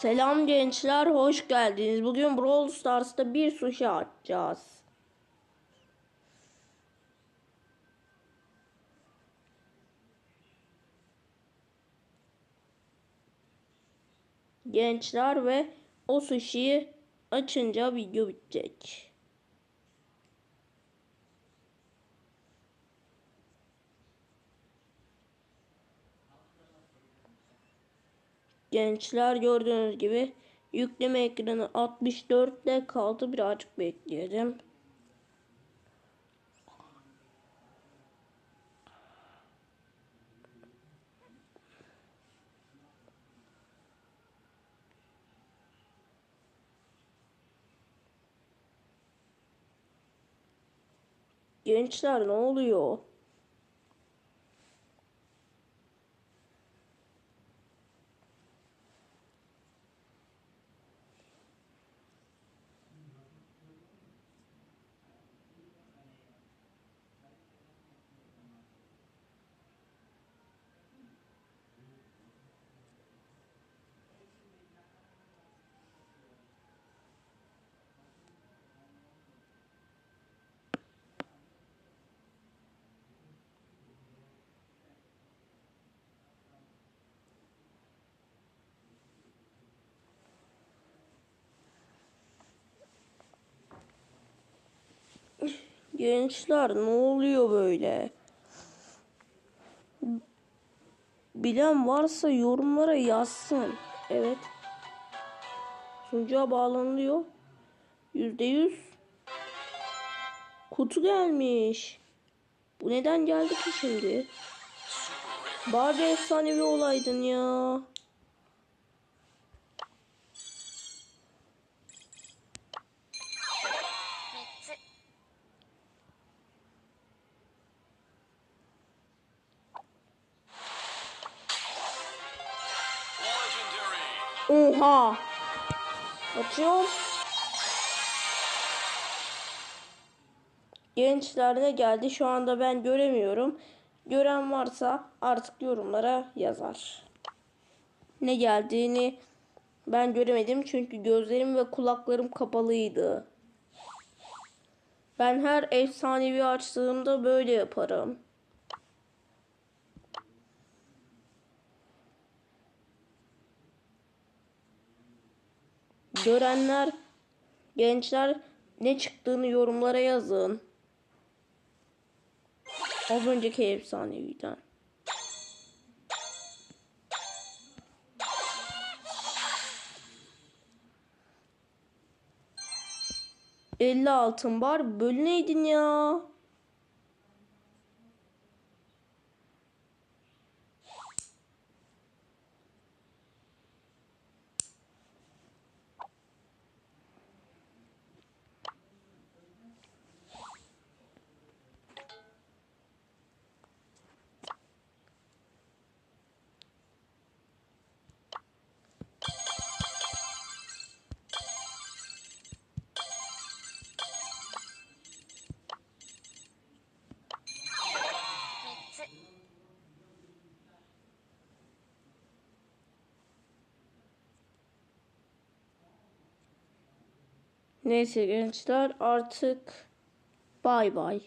Selam gençler, hoş geldiniz. Bugün Brawl Stars'ta bir sushi atacağız. Gençler ve o sushi'yi açınca video bitecek. Gençler gördüğünüz gibi yükleme ekranı 64'te kaldı. Birazcık bekleyelim. Gençler ne oluyor? Gençler ne oluyor böyle? Bilen varsa yorumlara yazsın. Evet. Sunucuya bağlanılıyor. Yüzde yüz. Kutu gelmiş. Bu neden geldi ki şimdi? Bari efsanevi olaydın ya. Oha. Açıyorum. Gençler ne geldi? Şu anda ben göremiyorum. Gören varsa artık yorumlara yazar. Ne geldiğini ben göremedim çünkü gözlerim ve kulaklarım kapalıydı. Ben her efsanevi açtığımda böyle yaparım. Görenler, gençler ne çıktığını yorumlara yazın. Az önceki efsaneviden. Elli altın var. Bölüneydin ya. Neyse gençler artık bay bay.